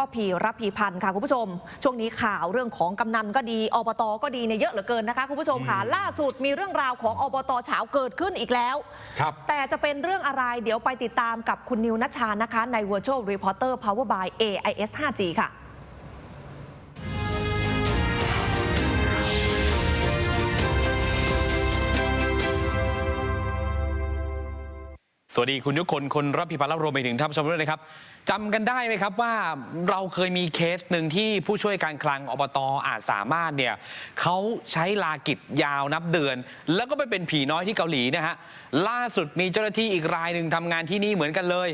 ก็พีรับพีพันธ์ค่ะคุณผู้ชม ช่วงนี้ข่าวเรื่องของกำนันก็ดีอบตก็ดีเนี่ยเยอะเหลือเกินนะคะคุณผู้ชมค่ะล่าสุดมีเรื่องราวของอบตเฉาเกิดขึ้นอีกแล้วครับแต่จะเป็นเรื่องอะไรเดี๋ยวไปติดตามกับคุณนิวนัชชานะคะ ใน Virtual Reporter Power by AIS 5G ค่ะ วัสดีคุณทุกคนคนรับพิพัฒน์และรวมไปถึงท่านผู้ชมด้วยนะครับจำกันได้ไหมครับว่าเราเคยมีเคสหนึ่งที่ผู้ช่วยการคลังอบตอาจสามารถเนี่ยเขาใช้ลากิจยาวนับเดือน แล้วก็ไปเป็นผีน้อยที่เกาหลีนะฮะล่าสุดมีเจ้าหน้าที่อีกรายหนึ่งทำงานที่นี่เหมือนกันเลย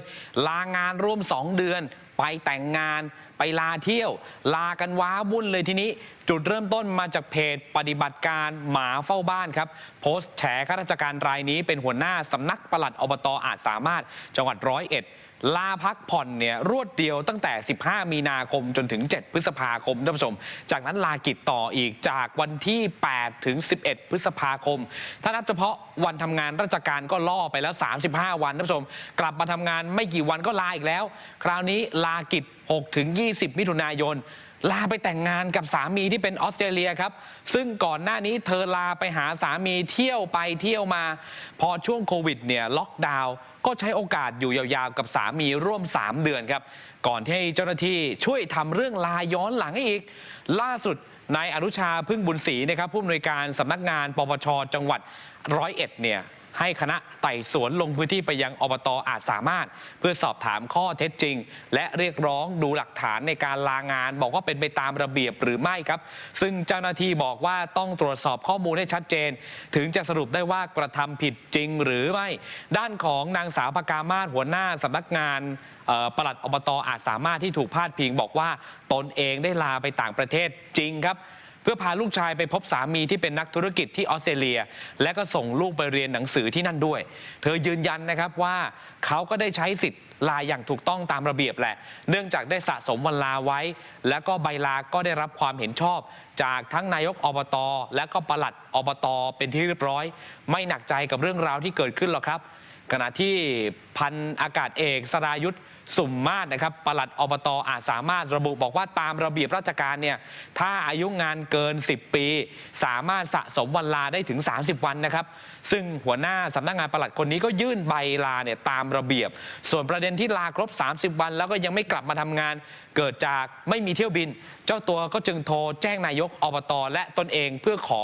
ลางานร่วม 2 เดือน ไปแต่งงาน ไปลาเที่ยว ลากันว้าวุ่นเลยทีนี้ จุดเริ่มต้นมาจากเพจปฏิบัติการหมาเฝ้าบ้านครับ โพสต์แฉข้าราชการรายนี้เป็นหัวหน้าสำนักปลัดอบตอาจสามารถจังหวัดร้อยเอ็ด ลาพักผ่อนเนี่ยรวดเดียวตั้งแต่ 15 มีนาคมจนถึง 7 พฤษภาคมท่านผู้ชม จากนั้นลากิจต่ออีกจากวันที่ 8 ถึง 11 พฤษภาคม ถ้านับเฉพาะวันทำงานราชการก็ล่อไปแล้ว 35 วันท่านผู้ชม กลับมาทำงานไม่กี่วันก็ลาอีกแล้ว คราวนี้ลากิจ 6 ถึง 20 มิถุนายน ลาไปแต่งงานกับสามีที่เป็นออสเตรเลียครับ ซึ่งก่อนหน้านี้เธอลาไปหาสามีเที่ยวไปเที่ยวมา พอช่วงโควิดเนี่ยล็อกดาวน์ก็ใช้โอกาสอยู่ยาวๆ กับสามีร่วม 3 เดือนครับ ก่อนที่ให้เจ้าหน้าที่ช่วยทำเรื่องลาย้อนหลังให้อีก ล่าสุดนายอนุชาพึ่งบุญศรีนะครับผู้อำนวยการสำนักงานปปชจังหวัดร้อยเอ็ดเนี่ย ให้คณะไต่สวนลงพื้นที่ไปยังอบตอาจสามารถ เพื่อสอบถามข้อเท็จจริง และเรียกร้องดูหลักฐานในการลางาน บอกว่าเป็นไปตามระเบียบหรือไม่ครับ ซึ่งเจ้าหน้าที่บอกว่าต้องตรวจสอบข้อมูลให้ชัดเจน ถึงจะสรุปได้ว่ากระทำผิดจริงหรือไม่ ด้านของนางสาวปากามาศหัวหน้าสำนักงานเอ่อปลัดอบตอาจสามารถที่ถูกพาดพิง บอกว่าตนเองได้ลาไปต่างประเทศจริงครับ พื่อพาลูกชายไปพบสามีที่เป็นนักธุรกิจที่ออสเตรเลีย และก็ส่งลูกไปเรียนหนังสือที่นั่นด้วย เธอยืนยันนะครับว่าเขาก็ได้ใช้สิทธิ์ลาอย่างถูกต้องตามระเบียบแหละ เนื่องจากได้สะสมวันลาไว้ แล้วก็ใบลาก็ได้รับความเห็นชอบ จากทั้งนายกอบตและก็ปลัดอบตเป็นที่เรียบร้อย ไม่หนักใจกับเรื่องราวที่เกิดขึ้นหรอกครับ ขณะที่ พันอากาศเอกสรายุทธสุ่มมาศนะครับปลัดอบตอาจสามารถระบุบอกว่าตามระเบียบราชการเนี่ยถ้าอายุงานเกิน 10 ปี สามารถสะสมวันลาได้ถึง 30 วันนะครับ ซึ่งหัวหน้าสำนักงานปลัดคนนี้ก็ยื่นใบลาเนี่ยตามระเบียบ ส่วนประเด็นที่ลาครบ 30 วัน แล้วก็ยังไม่กลับมาทำงาน เกิดจากไม่มีเที่ยวบิน เจ้าตัวก็จึงโทรแจ้งนายกอบตและตนเองเพื่อขอ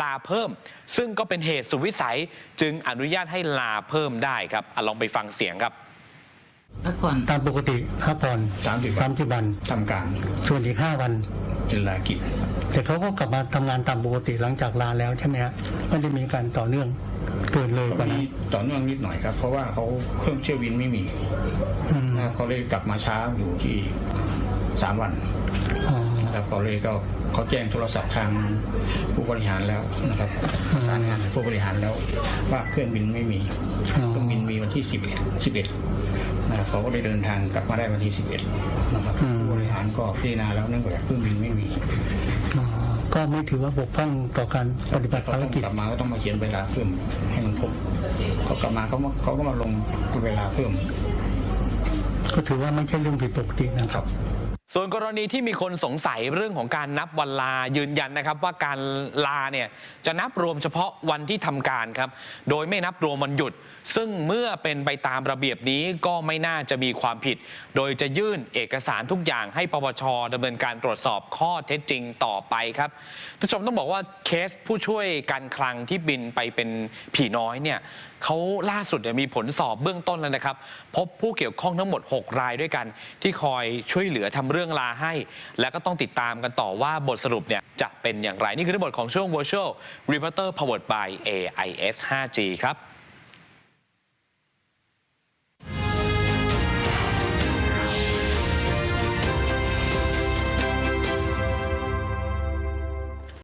ลาเพิ่ม ซึ่งก็เป็นเหตุสุดวิสัยจึงอนุญาตให้ลาเพิ่มได้ครับอลองไปฟังเสียงครับพักผ่อนตามปกติพักผ่อนสามสิบสามสิบวันทำการส่วนอีกห้าวันเป็นลากิจแต่เขาก็กลับมาทำงานตามปกติหลังจากลาแล้วใช่ไหมฮะไม่ได้มีการต่อเนื่องเกินเลยกก็ว่ามีนั้นต่อเนื่องนิดหน่อยครับ เพราะว่าเขาเครื่องเที่ยวบินไม่มีอืมนะครับเขาเลยกลับมาช้าอยู่ที่สามวันอ๋อ นะครับเขาเลยก็เขาแจ้งโทรศัพท์ทางผู้บริหารแล้วนะครับประสานงานกับผู้บริหารแล้วว่าเครื่องบินไม่มีเครื่องบินมีวันที่สิบเอ็ดสิบเอ็ดนะครับเขาก็ได้เดินทางกลับมาได้วันที่สิบเอ็ดนะครับผู้บริหารก็พิจารณาแล้วเนื่องจากเครื่องบินไม่มีอ๋อก็ไม่ถือว่าบกพร่องต่อการปฏิบัติเขาภารต้องกิจกลับมาก็ต้องมาเขียนเวลาเพิ่มให้มันครบเขากลับมาเขามาเขาก็มาลงเวลาเพิ่ม ก็ถือว่าไม่ใช่เรื่องผิดปกตินะคครัรับบ ส่วนกรณีที่มีคนสงสัยเรื่องของการนับวันลายืนยันนะครับ ว่าการลาเนี่ยจะนับรวมเฉพาะวันที่ทำการครับ โดยไม่นับรวมวันหยุด ซึ่งเมื่อเป็นไปตามระเบียบนี้ก็ไม่น่าจะมีความผิด โดยจะยื่นเอกสารทุกอย่างให้ปปชดำเนินการตรวจสอบข้อเท็จจริงต่อไปครับท่านผู้ชมต้องบอกว่าเคสผู้ช่วยการคลังที่บินไปเป็นผีน้อยเนี่ย เขาล่าสุดเนี่ยมีผลสอบเบื้องต้นแล้วนะครับ พบผู้เกี่ยวข้องทั้งหมด 6 รายด้วยกัน ที่คอยช่วยเหลือทำเรื่องลาให้ แล้วก็ต้องติดตามกันต่อว่าบทสรุปเนี่ยจะเป็นอย่างไร นี่คือทั้งหมดของช่วง Virtual Reporter powered by AIS 5G ครับ